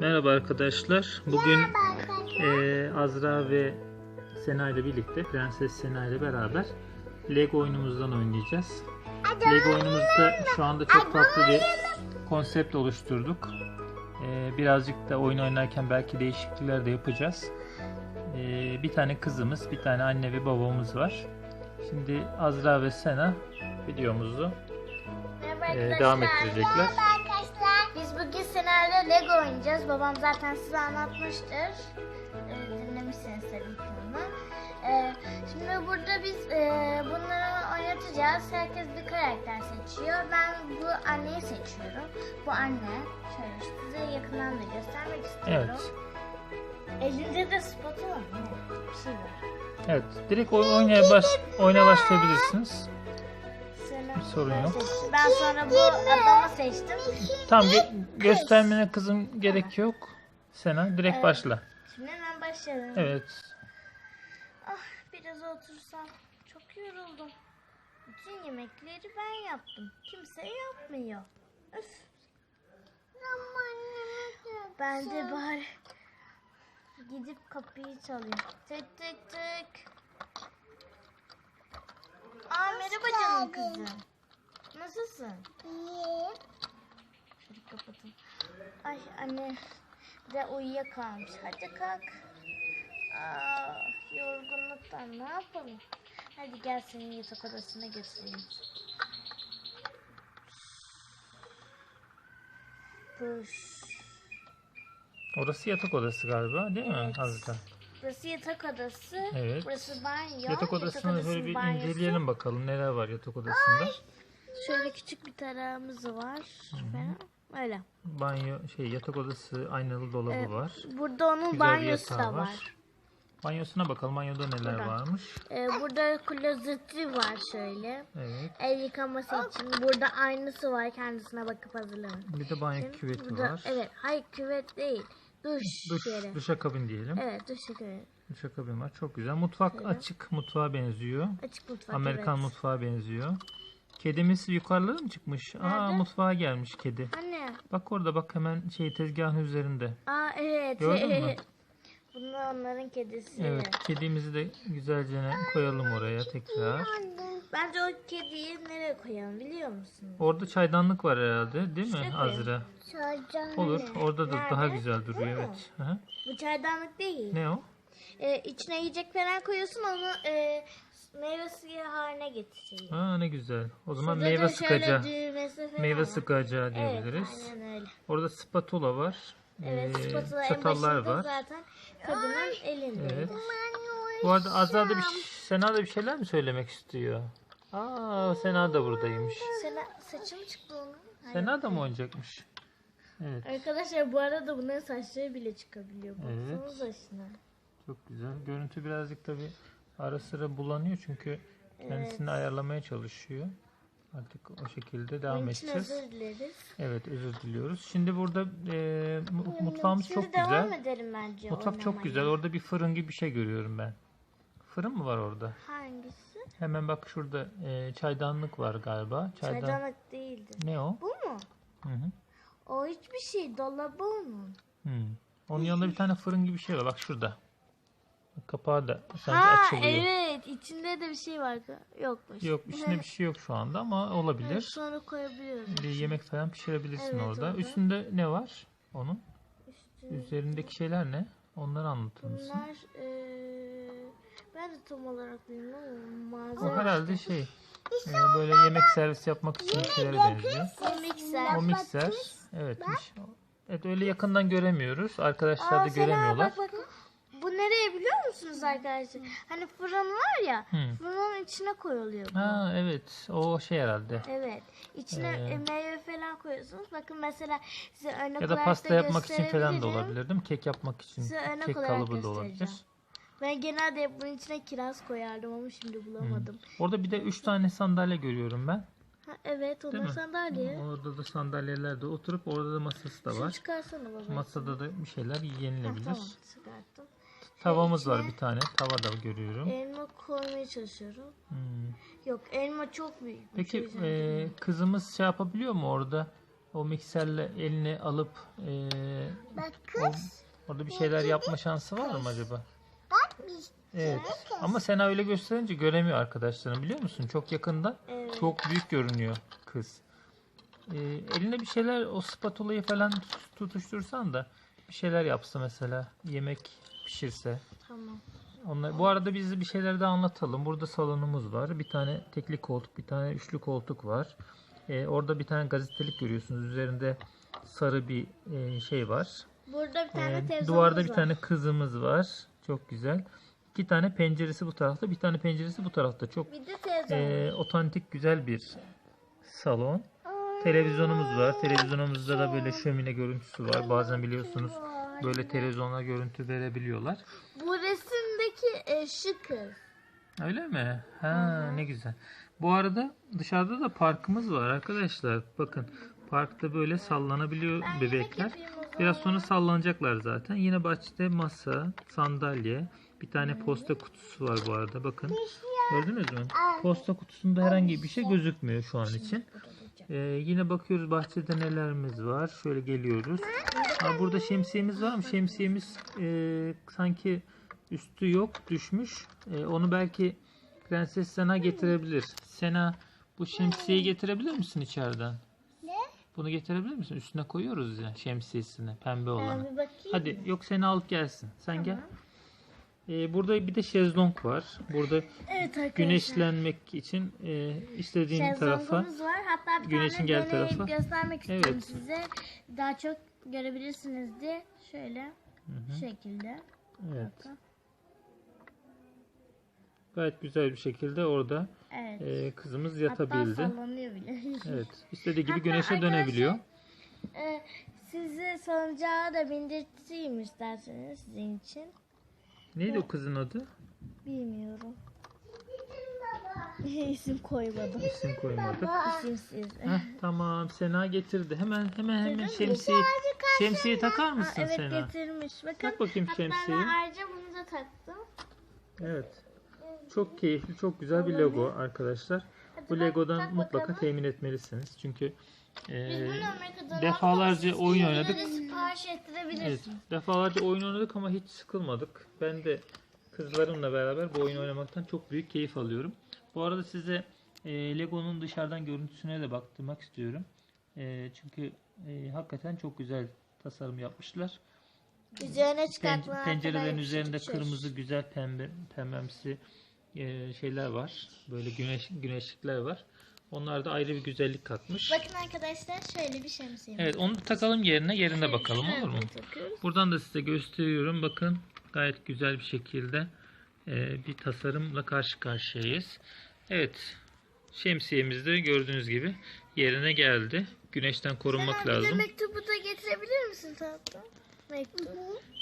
Merhaba arkadaşlar. Bugün eee, Azra ve Sena ile birlikte, Prenses Sena ile beraber Lego oyunumuzdan oynayacağız. Lego oyunumuzda şu anda çok tatlı bir konsept oluşturduk. Eee, birazcık da oyun oynarken belki değişiklikler de yapacağız. Eee, bir tane kızımız, bir tane anne ve babamız var. Şimdi Azra ve Sena videomuzu arkadaşlar. devam ettirecekler. Senaryo Lego oynayacağız. Babam zaten size anlatmıştır. Ee, dinlemişsiniz tabii ki onu. Ee, şimdi burada biz e, bunları oynatacağız. Herkes bir karakter seçiyor. Ben bu anneyi seçiyorum. Bu anne. Şöyle size yakından da göstermek istiyorum. Evet. Elinde de spatula mı? Ne? Bir şey var. Evet, direkt oy- oynaya baş oyuna Bir sorun ben yok. Ben sonra bu adamı seçtim. Tamam, gö- göstermene kızım gerek yok. Sena, direkt Evet. başla. Şimdi hemen başlayalım. Evet. Ah biraz otursam çok yoruldum. Bütün yemekleri ben yaptım. Kimse yapmıyor. Öf. Ben de bari gidip kapıyı çalayım. Tık tık tık. Aa merhaba canım kızım. Nasılsın? İyi. Şöyle kapatın. Ay anne de uyuyakalmış. Hadi kalk. Aa, yorgunluktan ne yapalım? Hadi gel seni yatak odasına götüreyim. Puş. Orası yatak odası galiba değil mi Evet. Azra? Burası yatak odası. Evet. Burası banyo. Yatak odasını odasının şöyle bir banyosu. inceleyelim bakalım neler var yatak odasında. Şöyle küçük bir tarağımız var. Falan. Öyle. Banyo şey yatak odası aynalı dolabı Evet. var. Burada onun Güzel bir banyosu yatağı da var. Banyosuna bakalım banyoda neler Burada. varmış. Ee, burada klozeti var şöyle. Evet. El yıkaması için. Burada aynası var. Kendisine bakıp hazırlanın. Bir de banyo küveti Burada- var. Evet. Hayır küvet değil. Duş, Duş, yeri. duşakabin diyelim. Evet duş yeri. Duşakabin var. Çok güzel. Mutfak açık mutfağa benziyor. Açık mutfak Amerikan evet. mutfağa benziyor. Kedimiz yukarılara mı çıkmış? Aa Nerede? mutfağa gelmiş kedi. Anne. Bak orada bak hemen şey tezgahın üzerinde. Aa evet. Gördün mü? Bunlar onların kedisi. Evet kedimizi de güzelce koyalım oraya tekrar. Bence o kediyi nereye koyalım biliyor musun? Orada çaydanlık var herhalde değil mi. Azra? Çaydanlık. Olur. Orada da Nerede? daha güzel duruyor evet. Hı hı. Bu çaydanlık değil. Ne o? Ee, içine yiyecek falan koyuyorsun onu e, meyve suyu haline getireceğim. Aa ne güzel. O zaman Şurada meyve sıkacağı. Meyve sıkacağı Evet diyebiliriz. aynen öyle. Orada spatula var. Evet Ee, spatula en çatallar başında var. zaten kadının elindeydi. Evet. Bu arada Azra da bir Sena da bir şeyler mi söylemek istiyor? Aa Sena da buradaymış. Sena saçı mı çıktı onun? Sena da mı oynayacakmış? Evet. Arkadaşlar bu arada bunların saçları bile çıkabiliyor. Evet. Baksanıza şuna. Çok güzel. Görüntü birazcık tabi ara sıra bulanıyor çünkü kendisini ayarlamaya çalışıyor. Artık o şekilde devam Onun için edeceğiz. özür dileriz. Evet özür diliyoruz. Şimdi burada e, mu- mutfağımız Şimdi çok devam güzel. edelim bence Mutfak çok güzel. Orada bir fırın gibi bir şey görüyorum ben. Fırın mı var orada? Hangisi? Hemen bak şurada e, çaydanlık var galiba. Çaydan... Çaydanlık değildi. Ne o? Bu mu? Hı hı. O hiçbir şey. Dolabı onun. Hmm. Onun yanında bir tane fırın gibi bir şey var. Bak şurada. Kapağı da sanki Ha açılıyor. evet. içinde de bir şey var. Yokmuş. Yok içinde bir şey yok şu anda ama Evet, olabilir. sonra koyabiliyoruz. Bir yemek falan pişirebilirsin Evet, orada. orada. Üstünde ne var? Onun Üstü- üzerindeki şeyler ne? Onları anlatır mısın? Bunlar eee ben de tam olarak bilmiyorum ama O malzeme. herhalde şey e, böyle yemek servis yapmak için bir şeylere benziyor. O mikser. O mikser. Evetmiş. Evet öyle yakından göremiyoruz. Arkadaşlar da göremiyorlar. Bak, bak. Bu nereye biliyor musunuz arkadaşlar? Hani fırın var ya. Hı. Fırının içine koyuluyor bu. Ha evet. O şey herhalde. Evet. İçine Ee, e, meyve falan koyuyorsunuz. Bakın mesela size örnek Ya da olarak pasta yapmak için falan da gösterebilirim. olabilir değil mi? Kek yapmak için. Size örnek Kek olarak kalıbı da olabilir. göstereceğim. Ben genelde hep bunun içine kiraz koyardım ama şimdi bulamadım. Orada bir de 3 tane sandalye görüyorum ben. Ha, evet onlar mi? sandalye. Orada da sandalyeler de oturup orada da masası da Şunu var. çıkarsana baba. Masada da bir şeyler Ha, yenilebilir. tamam çıkarttım. Tavamız var bir tane. Tava da görüyorum. Elma koymaya çalışıyorum. Hmm. Yok elma çok büyük. Peki güzel. e, kızımız şey yapabiliyor mu orada? o mikserle elini alıp e, Bak o- orada bir şeyler yapma şansı var mı acaba? Bak. Evet. Ama Sena öyle gösterince göremiyor arkadaşlarını biliyor musun? Çok yakından. Evet. Çok büyük görünüyor kız. Ee, eline bir şeyler o spatulayı falan tut- tutuştursan da bir şeyler yapsa mesela yemek pişirse. Tamam. Onlar, bu arada biz bir şeyler daha anlatalım. Burada salonumuz var. Bir tane tekli koltuk, bir tane üçlü koltuk var. Ee, orada bir tane gazetelik görüyorsunuz. Üzerinde sarı bir e, şey var. Burada bir tane Ee, duvarda bir var. tane kızımız var. Çok güzel. İki tane penceresi bu tarafta, bir tane penceresi bu tarafta. Çok de e, otantik güzel bir salon. Televizyonumuz var. Televizyonumuzda da böyle şömine görüntüsü var. Bazen biliyorsunuz böyle televizyonla görüntü verebiliyorlar. Bu resimdeki e, şu kız. Öyle mi? Ha ne güzel. Bu arada dışarıda da parkımız var arkadaşlar. Bakın parkta böyle sallanabiliyor bebekler. Biraz sonra sallanacaklar zaten. Yine bahçede masa, sandalye, bir tane posta kutusu var bu arada. Bakın. Gördünüz mü? Posta kutusunda herhangi bir şey gözükmüyor şu an için. Ee, yine bakıyoruz bahçede nelerimiz var. Şöyle geliyoruz. Ha, burada şemsiyemiz var mı? Şemsiyemiz e, sanki üstü yok düşmüş. E, onu belki Prenses Sena getirebilir. Sena bu şemsiyeyi getirebilir misin içeriden? Ne? Bunu getirebilir misin? Üstüne koyuyoruz ya şemsiyesini pembe Ben olanı. bir bakayım. Hadi yok seni alıp gelsin. Sen gel. Ee, burada bir de şezlong var. Burada Evet arkadaşlar. güneşlenmek için e, istediğin tarafa Şezlongumuz var. Hatta bir güneşin tane gel deneyip tarafa. göstermek istiyorum Evet. size. Daha çok görebilirsiniz diye. Şöyle Hı hı. şekilde. Evet. Gayet güzel bir şekilde orada Evet. e, kızımız Hatta yatabildi. sallanıyor bile. Evet. İstediği gibi Hatta güneşe dönebiliyor. Ee, sizi salıncağa da bindirteyim isterseniz sizin için. Neydi o kızın adı? Bilmiyorum. İsim koymadım. İsim koymadık. İsimsiz. Heh, tamam Sena getirdi. Hemen hemen hemen şemsiye şemsiye takar mısın evet Sena? getirmiş. Bakın. Tak bakayım Hatta şemsiyeyi. ben ayrıca bunu da taktım. Evet. Çok keyifli, çok güzel bir logo arkadaşlar. Hadi Bu Lego'dan mutlaka bakalım. temin etmelisiniz. Çünkü e, defalarca oyun oynadık. Evet, defalarca oyun oynadık ama hiç sıkılmadık. Ben de kızlarımla beraber bu oyunu oynamaktan çok büyük keyif alıyorum. Bu arada size e, Lego'nun dışarıdan görüntüsüne de baktırmak istiyorum. E, çünkü e, hakikaten çok güzel tasarım yapmışlar. Üzerine Pen- çıkartma. pencerelerin üzerinde şey. kırmızı güzel pembe pembemsi e, şeyler var. Böyle güneş güneşlikler var. Onlar da ayrı bir güzellik katmış. Bakın arkadaşlar şöyle bir şemsiye. Evet onu takalım yerine yerinde bakalım olur mu? Takıyoruz. Buradan da size gösteriyorum. Bakın gayet güzel bir şekilde bir tasarımla karşı karşıyayız. Evet. Şemsiyemiz de gördüğünüz gibi yerine geldi. Güneşten korunmak Sen lazım. mektubu da getirebilir misin tatlım? Mektup.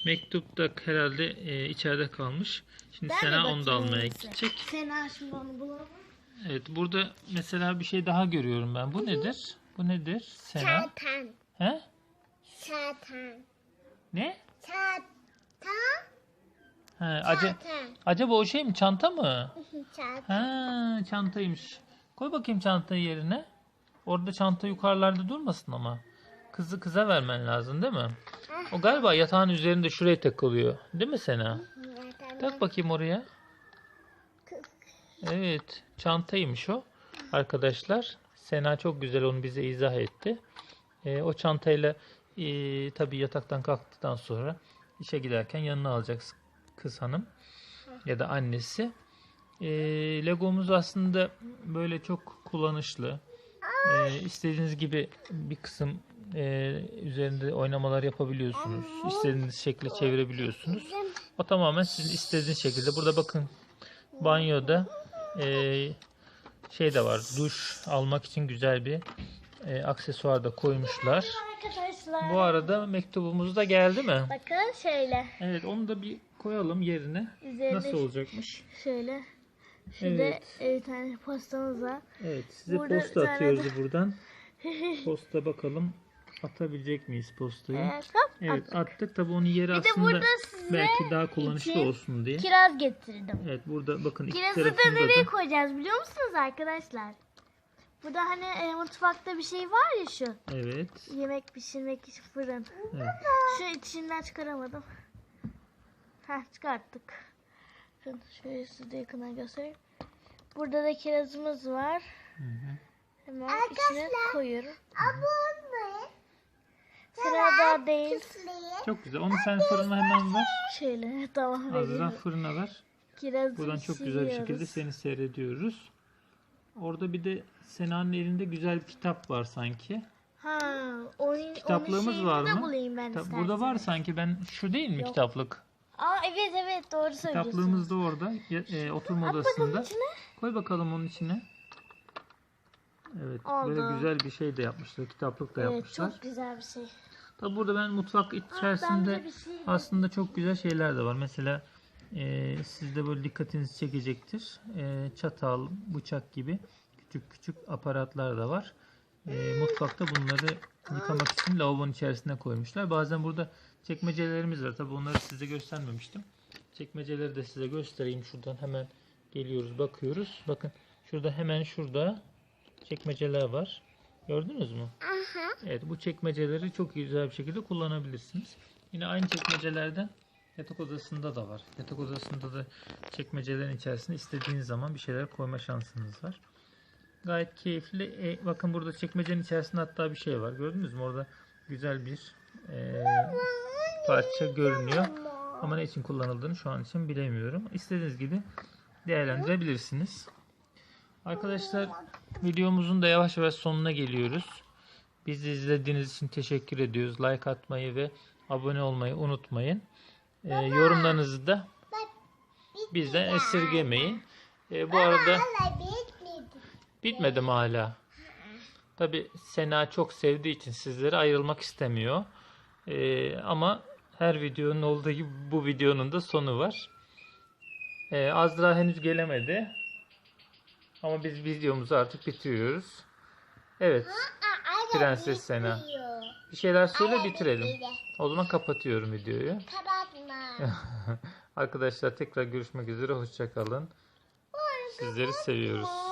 Mektup da herhalde e, içeride kalmış. Şimdi Ben Sena onu da almaya neyse. gidecek. Sena şimdi onu bulalım. Evet burada mesela bir şey daha görüyorum ben. Bu nedir? Bu nedir? Sena. Çatan. He? Çatan. Ne? He, ace- acaba o şey mi? Çanta mı? Çatan. Ha, çantaymış. Koy bakayım çantayı yerine. Orada çanta yukarılarda durmasın ama. Kızı kıza vermen lazım değil mi? O galiba yatağın üzerinde şuraya takılıyor. Değil mi Sena? Tak bakayım oraya. Evet. Çantaymış o. Arkadaşlar. Sena çok güzel onu bize izah etti. Ee, o çantayla e, tabii yataktan kalktıktan sonra işe giderken yanına alacaksın kız hanım ya da annesi. Ee, Legomuz aslında böyle çok kullanışlı. Ee, istediğiniz gibi bir kısım e, üzerinde oynamalar yapabiliyorsunuz. İstediğiniz şekle çevirebiliyorsunuz. O tamamen sizin istediğiniz şekilde. Burada bakın banyoda e, şey de var. Duş almak için güzel bir e, aksesuar da koymuşlar. Bu arada mektubumuz da geldi mi? Bakın şöyle. Evet onu da bir koyalım yerine. Üzerinde Nasıl olacakmış? şöyle. Şurada Evet. bir tane postamız var. Evet size Burada posta tane atıyoruz buradan. Posta bakalım atabilecek miyiz postayı? Evet, hop, Evet attık tabi onun yeri Bir aslında belki daha kullanışlı iki olsun diye. kiraz getirdim. Evet burada bakın iki Kirazı da tarafında nereye da koyacağız biliyor musunuz arkadaşlar? Burada hani e, mutfakta bir şey var ya şu. Evet. Yemek pişirmek için fırın. evet. Şu içinden çıkaramadım. Heh çıkarttık. Bakın şöyle size yakından göstereyim. Burada da kirazımız var. Hı hı. Hemen içine koyuyorum. Sırada değil. Çok güzel. Onu sen fırına hemen ver. Şöyle tamam Azra fırına ver. Kirazı Buradan çok güzel bir şekilde seni seyrediyoruz. Orada bir de Sena'nın elinde güzel bir kitap var sanki. Ha, oyun, Kitaplığımız onun var de mı? bulayım ben istersen. Burada var sanki ben şu değil mi Yok. kitaplık? Aa evet evet doğru söylüyorsun. Kitaplığımız da orada e, oturma At bakalım odasında. içine. Koy bakalım onun içine. Evet Oldu. böyle güzel bir şey de yapmışlar. Kitaplık da Evet yapmışlar. çok güzel bir şey. Tabi burada ben mutfak ben içerisinde de bir şey aslında çok güzel şeyler de var. Mesela e, sizde böyle dikkatinizi çekecektir. E, çatal, bıçak gibi küçük küçük aparatlar da var. E, mutfakta bunları yıkamak için lavabonun içerisine koymuşlar. Bazen burada çekmecelerimiz var. Tabi onları size göstermemiştim. Çekmeceleri de size göstereyim. Şuradan hemen geliyoruz, bakıyoruz. Bakın şurada hemen şurada çekmeceler var. Gördünüz mü? Evet bu çekmeceleri çok güzel bir şekilde kullanabilirsiniz. Yine aynı çekmecelerden yatak odasında da var. Yatak odasında da çekmecelerin içerisine istediğiniz zaman bir şeyler koyma şansınız var. Gayet keyifli. E, bakın burada çekmecenin içerisinde hatta bir şey var. Gördünüz mü? Orada güzel bir e, parça görünüyor. Ama ne için kullanıldığını şu an için bilemiyorum. İstediğiniz gibi değerlendirebilirsiniz. Arkadaşlar videomuzun da yavaş yavaş sonuna geliyoruz. Bizi izlediğiniz için teşekkür ediyoruz. Like atmayı ve abone olmayı unutmayın. Ee, yorumlarınızı da bizden esirgemeyin. Ee, bu arada bitmedi mi hala? Tabi Sena çok sevdiği için sizlere ayrılmak istemiyor. Ee, ama her videonun olduğu gibi bu videonun da sonu var. Ee, Azra henüz gelemedi. Ama biz videomuzu artık bitiriyoruz. Evet. Prenses Sena. Bir şeyler söyle bitirelim. O zaman kapatıyorum videoyu. Kapatma. Arkadaşlar tekrar görüşmek üzere. Hoşçakalın. Sizleri seviyoruz.